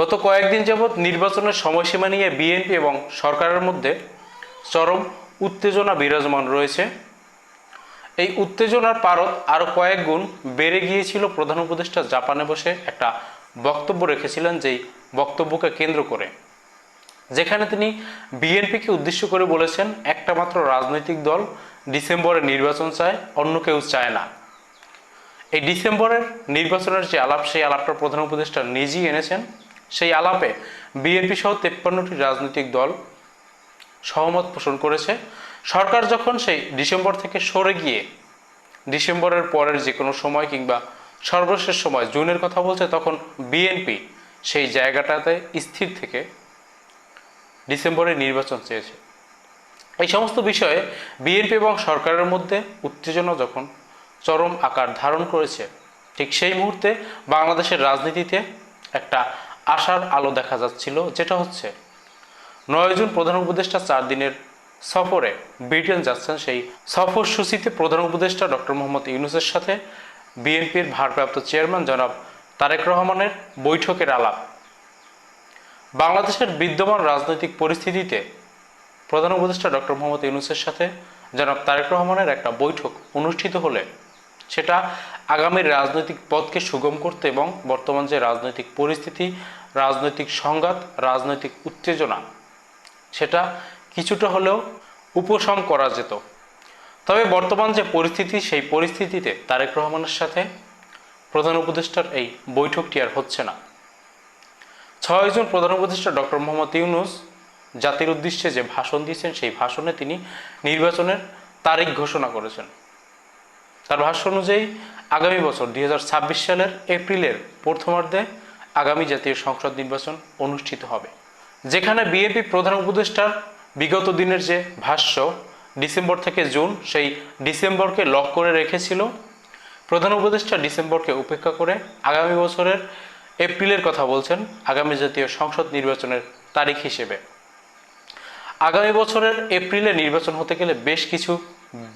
গত কয়েকদিন যাবৎ নির্বাচনের সময়সীমা নিয়ে বিএনপি এবং সরকারের মধ্যে চরম উত্তেজনা বিরাজমান রয়েছে। এই উত্তেজনার পারত আরও কয়েক গুণ বেড়ে গিয়েছিল প্রধান উপদেষ্টা জাপানে বসে একটা বক্তব্য রেখেছিলেন যেই বক্তব্যকে কেন্দ্র করে। যেখানে তিনি বিএনপিকে উদ্দেশ্য করে বলেছেন, একটা মাত্র রাজনৈতিক দল ডিসেম্বরে নির্বাচন চায়, অন্য কেউ চায় না। এই ডিসেম্বরের নির্বাচনের যে আলাপ, সেই আলাপটা প্রধান উপদেষ্টা নিজেই এনেছেন। সেই আলাপে বিএনপি সহ তেপ্পান্নটি রাজনৈতিক দল সহমত পোষণ করেছে। সরকার যখন সেই ডিসেম্বর থেকে সরে গিয়ে ডিসেম্বরের পরের যে কোনো সময় কিংবা সর্বশেষ সময় জুনের কথা বলছে, তখন বিএনপি সেই জায়গাটাতে স্থির থেকে ডিসেম্বরে নির্বাচন চেয়েছে। এই সমস্ত বিষয়ে বিএনপি এবং সরকারের মধ্যে উত্তেজনা যখন চরম আকার ধারণ করেছে, ঠিক সেই মুহূর্তে বাংলাদেশের রাজনীতিতে একটা আশার আলো দেখা যাচ্ছিল, যেটা হচ্ছে নয় জুন প্রধান উপদেষ্টা চার দিনের সফরে ব্রিটেন যাচ্ছেন সেই সফর সূচিতে প্রধান উপদেষ্টা ডক্টর মোহাম্মদ ইউনুসের সাথে বিএনপির ভারপ্রাপ্ত চেয়ারম্যান জনাব তারেক রহমানের বৈঠকের আলাপ। বাংলাদেশের বিদ্যমান রাজনৈতিক পরিস্থিতিতে প্রধান উপদেষ্টা ডক্টর মোহাম্মদ ইউনুসের সাথে জনাব তারেক রহমানের একটা বৈঠক অনুষ্ঠিত হলে সেটা আগামীর রাজনৈতিক পথকে সুগম করতে এবং বর্তমান যে রাজনৈতিক পরিস্থিতি, রাজনৈতিক সংঘাত, রাজনৈতিক উত্তেজনা, সেটা কিছুটা হলেও উপশম করা যেত। তবে বর্তমান যে পরিস্থিতি, সেই পরিস্থিতিতে তারেক রহমানের সাথে প্রধান উপদেষ্টার এই বৈঠকটি আর হচ্ছে না। ছয় জন প্রধান উপদেষ্টা ডক্টর মোহাম্মদ ইউনুস জাতির উদ্দেশ্যে যে ভাষণ দিয়েছেন, সেই ভাষণে তিনি নির্বাচনের তারিখ ঘোষণা করেছেন। তার ভাষ্য অনুযায়ী, আগামী বছর দুই হাজার ছাব্বিশ সালের এপ্রিলের প্রথমার্ধে আগামী জাতীয় সংসদ নির্বাচন অনুষ্ঠিত হবে, যেখানে বিএনপি প্রধান উপদেষ্টার বিগত দিনের যে ভাষ্য, ডিসেম্বর থেকে জুন, সেই ডিসেম্বরকে লক করে রেখেছিল। প্রধান উপদেষ্টা ডিসেম্বরকে উপেক্ষা করে আগামী বছরের এপ্রিলের কথা বলছেন আগামী জাতীয় সংসদ নির্বাচনের তারিখ হিসেবে। আগামী বছরের এপ্রিলে নির্বাচন হতে গেলে বেশ কিছু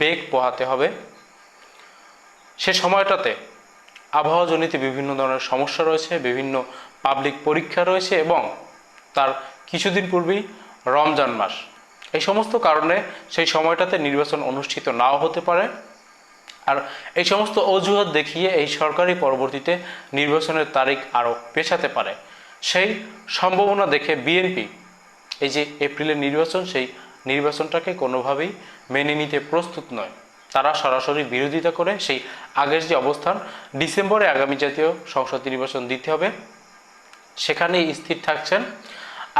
বেগ পোহাতে হবে। সে সময়টাতে আবহাওয়াজনিত বিভিন্ন ধরনের সমস্যা রয়েছে, বিভিন্ন পাবলিক পরীক্ষা রয়েছে এবং তার কিছুদিন পূর্বেই রমজান মাস। এই সমস্ত কারণে সেই সময়টাতে নির্বাচন অনুষ্ঠিত নাও হতে পারে। আর এই সমস্ত অজুহাত দেখিয়ে এই সরকারি পরবর্তীতে নির্বাচনের তারিখ আরও পেছাতে পারে। সেই সম্ভাবনা দেখে বিএনপি এই যে এপ্রিলের নির্বাচন, সেই নির্বাচনটাকে কোনোভাবেই মেনে নিতে প্রস্তুত নয়। তারা সরাসরি বিরোধিতা করে সেই আগের যে অবস্থান, ডিসেম্বরে আগামী জাতীয় সংসদ নির্বাচন দিতে হবে। সেখানেই স্থির থাকছেন।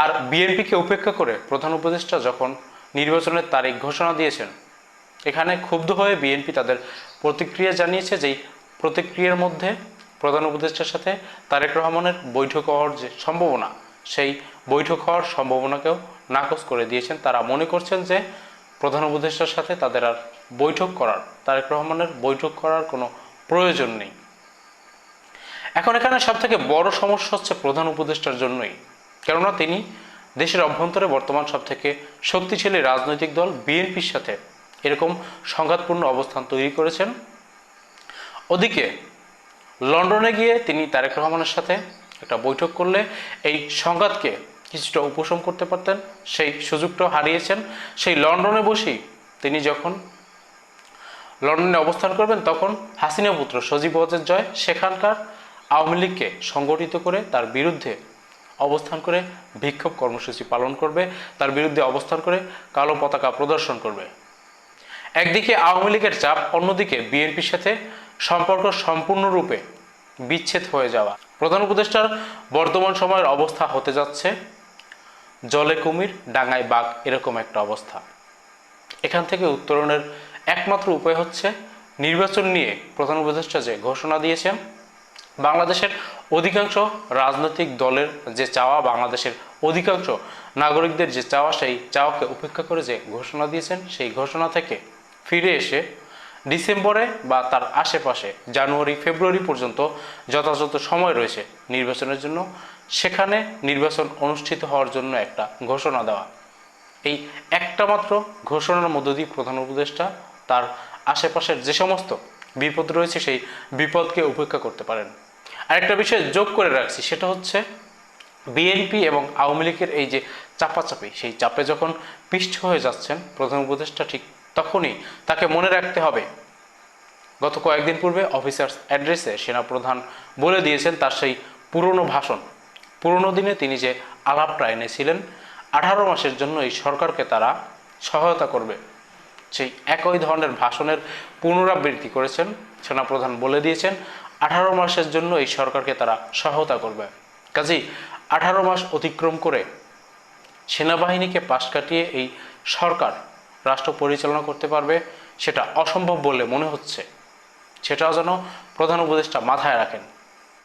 আর বিএনপিকে উপেক্ষা করে প্রধান উপদেষ্টা যখন নির্বাচনের তারিখ ঘোষণা দিয়েছেন, এখানে ক্ষুব্ধ হয়ে বিএনপি তাদের প্রতিক্রিয়া জানিয়েছে যেই প্রতিক্রিয়ার মধ্যে প্রধান উপদেষ্টার সাথে তারেক রহমানের বৈঠক হওয়ার যে সম্ভাবনা, সেই বৈঠক হওয়ার সম্ভাবনাকেও নাকচ করে দিয়েছেন। তারা মনে করছেন যে, প্রধান উপদেষ্টার সাথে তাদের আর বৈঠক করার, তারেক রহমানের বৈঠক করার কোনো প্রয়োজন নেই। এখন এখানে সব থেকে বড় সমস্যা হচ্ছে প্রধান উপদেষ্টার জন্যই। কেননা তিনি দেশের অভ্যন্তরে বর্তমান সব থেকে শক্তিশালী রাজনৈতিক দল বিএনপির সাথে এরকম সংঘাতপূর্ণ অবস্থান তৈরি করেছেন। ওদিকে লন্ডনে গিয়ে তিনি তারেক রহমানের সাথে একটা বৈঠক করলে এই সংঘাতকে কিছুটা উপশম করতে পারতেন, সেই সুযোগটাও হারিয়েছেন। সেই লন্ডনে বসেই তিনি যখন লন্ডনে অবস্থান করবেন, তখন হাসিনা পুত্র সজীব ওয়াজেদ জয় সেখানকার আওয়ামী লীগকে সংগঠিত করে তার বিরুদ্ধে অবস্থান করে বিক্ষোভ কর্মসূচি পালন করবে, তার বিরুদ্ধে অবস্থান করে কালো পতাকা প্রদর্শন করবে। একদিকে আওয়ামী লীগের চাপ, অন্যদিকে বিএনপির সাথে সম্পর্ক সম্পূর্ণরূপে বিচ্ছেদ হয়ে যাওয়া। প্রধান উপদেষ্টার বর্তমান সময়ের অবস্থা হতে যাচ্ছে, জলে কুমির, ডাঙায় বাঘ, এরকম একটা অবস্থা। এখান থেকে উত্তরণের একমাত্র উপায় হচ্ছে নির্বাচন নিয়ে প্রধান উপদেষ্টা যে ঘোষণা দিয়েছেন, বাংলাদেশের অধিকাংশ রাজনৈতিক দলের যে চাওয়া, বাংলাদেশের অধিকাংশ নাগরিকদের যে চাওয়া, সেই চাওয়াকে উপেক্ষা করে যে ঘোষণা দিয়েছেন, সেই ঘোষণা থেকে ফিরে এসে ডিসেম্বরে বা তার আশেপাশে জানুয়ারি, ফেব্রুয়ারি পর্যন্ত যথাযথ সময় রয়েছে নির্বাচনের জন্য। সেখানে নির্বাচন অনুষ্ঠিত হওয়ার জন্য একটা ঘোষণা দেওয়া। এই একটা মাত্র ঘোষণার মধ্য দিয়ে প্রধান উপদেষ্টা তার আশেপাশের যে সমস্ত বিপদ রয়েছে, সেই বিপদকে উপেক্ষা করতে পারেন। আরেকটা বিষয় যোগ করে রাখছি, সেটা হচ্ছে বিএনপি এবং আওয়ামী লীগের এই যে চাপাচাপি, সেই চাপে যখন পিষ্ট হয়ে যাচ্ছেন প্রধান উপদেষ্টা, ঠিক তখনই তাকে মনে রাখতে হবে। গত কয়েকদিন পূর্বে অফিসার্স অ্যাড্রেসে সেনাপ্রধান বলে দিয়েছেন তার সেই পুরনো ভাষণ। পুরনো দিনে তিনি যে আলাপটা এনেছিলেন, আঠারো মাসের জন্য এই সরকারকে তারা সহায়তা করবে। সেই একই ধরনের ভাষণের পুনরাবৃত্তি করেছেন সেনাপ্রধান বলে দিয়েছেন, আঠারো মাসের জন্য এই সরকারকে তারা সহায়তা করবে। কাজেই আঠারো মাস অতিক্রম করে সেনাবাহিনীকে পাশ কাটিয়ে এই সরকার রাষ্ট্র পরিচালনা করতে পারবে সেটা অসম্ভব বলে মনে হচ্ছে। সেটাও যেন প্রধান উপদেষ্টা মাথায় রাখেন।